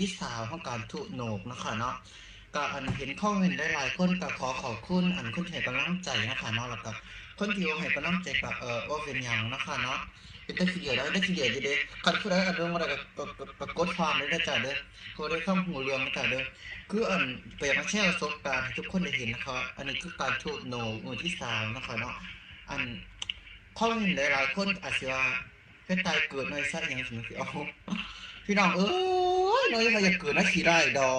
ที่สาวของการทุโหนกนะคะเนาะก็อันเห็นข้อมูลได้หลายคนก็ขอขอบคุณอันคนที่ให้กำลังใจนะคะเนาะแล้วก็คนที่ให้กำลังใจกับเออว่าเป็นหยังนะคะเนาะเป็นได้ขี้เดียวได้ได้ขี้เดียวอยู่เด้คันผู้ใดอันเรื่องอะไรก็ก็ก็กดความได้จ้ะเด้อผู้ใดเข้ามหูเรื่องจ้ะเด้อคืออันเปรียบมาแชร์ประสบการณ์ให้ทุกคนได้เห็นนะคะอันนี้คือการทุโหนกมือที่สามนะคะเนาะอันข้อมูลหลายๆคนอาจจะว่าเป็นตายเกิดในสัตว์อย่างสิงสิเอาพี่น้องเอ้ย น้อยใครอยากเกิดมาขี่ได้ดอ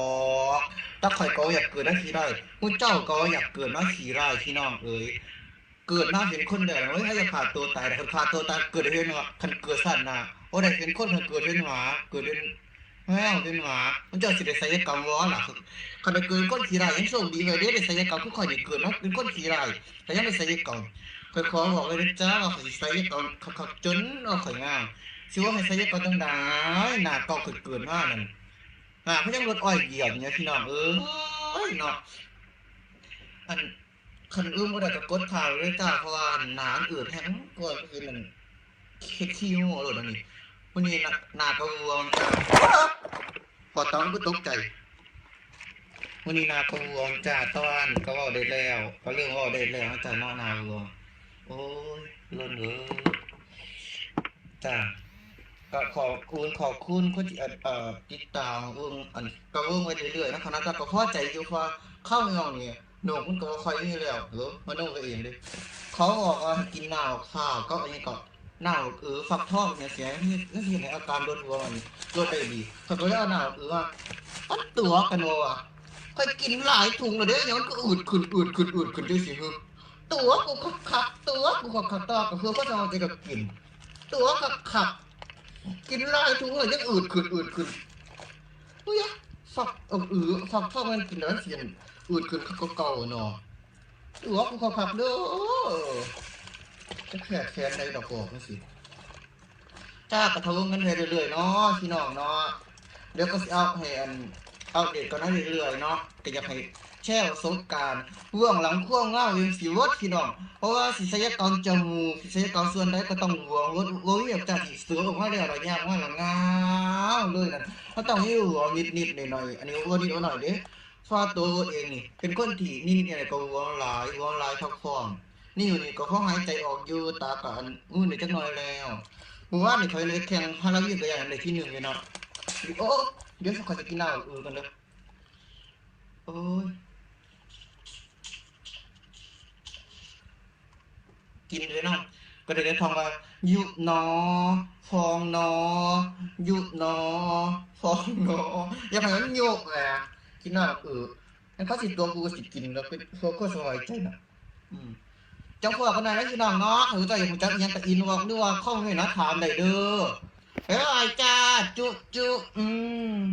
กตาข่อยก็อยากเกิดมาขี่ได้มุเจ้าก็อยากเกิดมาขี่ได้พี่น้องเอ้ยเกิดมาเห็นคนเดียวเฮ้ยให้จะขาดตัวตายแต่คนขาดตัวตายเกิดเห็นว่าคันเกิดสั้นนะโอ้ได้เห็นคนคันเกิดเป็นหมาเกิดเป็นแม่เป็นหมามันเจะสิได้ศัลยกรรมวะล่ะคันได้เกิดคนขี่ได้ยังโชคดีเลยเด้ได้ศัลยกรรมคือข่อยได้เกิดมาเป็นคนขี่ได้แต่ยังได้ศัลยกรรมข่อยขอบอกเลยนะจ้าว่าข่อยสิใส่ตอนขับจนเอาข่อยงามสิว่าให้ใส่ตอนจังได้หน้าเก่าเกิดๆมานั่น หาเขายังรถอ้อยเหยียบเนี่ยพี่น้องเอ้ยเนาะอันคันอึ้มบ่ได้ก็กดข่าวเลยจ้าเพราะว่าหน้าอันอืดแห้งก่อนคือนั่นเค็ดขี้หัวโลดอันนี้วันนี้หนาหน้าก็รวมจ้าพอตอนก็ตกใจวันนี้นาก็รวมจ้าตอนก็ว้าได้แล้วก็เรื่องว้าได้แล้วจ้านาะหน้ารวมโอ้ยล้นเอ้ยจ้า ก็ขอบคุณขอบคุณคนที่เอ่อติดตามเบิ่งอันก็เบิ่งไว้เรื่อยๆนะคะนะแต่ก็พอใจอยู่ว่าเข้าเมืองนี่โหนกมันก็บ่ค่อยมีแล้วเออมาโนก็เองเด้เขาบอกว่ากินหนาวข้าวก็อันนี้ก็หนาวเออฟักทองเนี่ยเสียนี่นี่สิให้อาการลดหัวมันลดได้ดีเขาก็เลยเอาหนาวเออว่าอันตัวกันว่าว่ะค่อยกินหลายถุงแล้วเด้ยังมันก็อืดขึ้นอืดขึ้นอืดขึ้นจังซี่ฮึตัวกูขับขับตัวกูขับขับตัวก็คือพ่อจะเอาใจกับกิน ตัวขับขับ กินลายทุกเลยยังอืดขึ้นอืดขึ้นเฮ้ยฝักเอออือฝักพ่อมันกินแล้วเสียนอืดขึ้นก็เก่าเนาะตัวกูขับขับเด้อจะแขกแค้นในดอกบอกนี่สิจ้ากระทงกันเรื่อยๆเนาะพี่น้องเนาะเดี๋ยวก็สิเอาให้อัน เอาเด็กก็นั่นเรื่อยๆเนาะก็อยากให้แช่ประสบการณ์เบื้องหลังข่วงเล่ายังสิวดพี่น้อง เพราะว่าสิศัลยกรรมจมูกสิศัลยกรรมส่วนใดก็ต้องหัวรถโอ้ยอยากจะสิเสือออกมาแล้วเรายากว่าละงงามเลยนั่นเขาต้องให้หัวนิดๆหน่อยๆอันนี้หัวนิดหน่อยเด้ฟาตัวเองนี่เป็นคนที่นิดๆอะไรก็หัวหลายหัวหลายทักฟองนี่อยู่นี่ก็เขาหายใจออกอยู่ตาก็อันอู้นี่จักหน่อยแล้วเมื่อวานนี่เคยเลยแข่งฮาราวีก็อย่างในที่หนึ่งเลยเนาะโอ้ เดี๋ยวเขาจะกินเหล้าเออกันเลยโอ้ยกินเลยเนาะก็ได้ได้ทองว่ายุหนอฟองหนอยุหนอฟองหนออย่าให้นโยกแหละกินหน้าเอองั้นเขาสิตัวกูสิกินแล้วเป็นพวกก็สบายใจนะอืมเจ้าพวกคนนั้นนะพี่น้องเนาะหรือจะอย่างจักอิหยังกับอินวอกด้วยว่าข้อมูลนะถามได้เด้อ เฮ้ยจ้าจุจุอืม